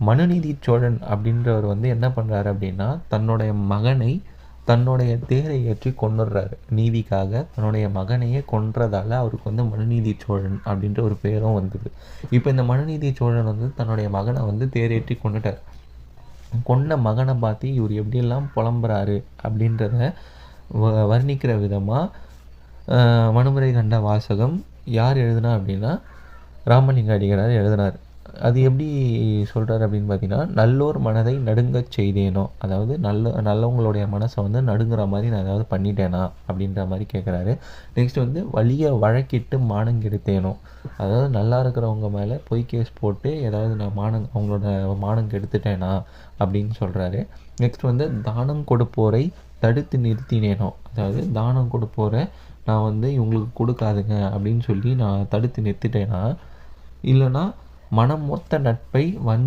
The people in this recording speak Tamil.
மனுநீதி சோழன் அப்படின்றவர் வந்து என்ன பண்ணுறாரு அப்படின்னா தன்னுடைய மகனை தன்னுடைய தேரை ஏற்றி கொண்டுடுறாரு நீதிக்காக தன்னுடைய மகனையே கொன்றதால அவருக்கு வந்து மனுநீதி சோழன் அப்படின்ற ஒரு பேரும் வந்தது. இப்போ இந்த மனுநீதி சோழன் வந்து தன்னுடைய மகனை வந்து தேரேற்றி கொண்டுட்டார் கொன்ன மகனை பார்த்து இவர் எப்படியெல்லாம் புலம்புறாரு அப்படின்றத வ- வர்ணிக்கிற விதமாக மனுமுறை கண்ட வாசகம் யார் எழுதுனா அப்படின்னா ராமலிங்க அடிகளார் எழுதினார். அது எப்படி சொல்கிறார் அப்படின்னு பார்த்தீங்கன்னா நல்லோர் மனதை நடுங்கச் செய்தேனோ அதாவது நல்ல நல்லவங்களுடைய மனசை வந்து நடுங்குற மாதிரி நான் ஏதாவது பண்ணிட்டேனா அப்படின்ற மாதிரி கேட்குறாரு நெக்ஸ்ட் வந்து வழியை வழக்கிட்டு மானம் கெடுத்தேனோ அதாவது நல்லா இருக்கிறவங்க மேலே பொய் கேஸ் போட்டு ஏதாவது நான் மானம் அவங்களோட மானம் கெடுத்துட்டேனா அப்படின்னு சொல்கிறாரு நெக்ஸ்ட் வந்து தானம் கொடுப்போரை தடுத்து நிறுத்தினேனோ அதாவது தானம் கொடுப்போரை நான் வந்து இவங்களுக்கு கொடுக்காதுங்க அப்படின்னு சொல்லி நான் தடுத்து நிறுத்திட்டேனா இல்லைன்னா மனம் மொத்த நட்பை வஞ்ச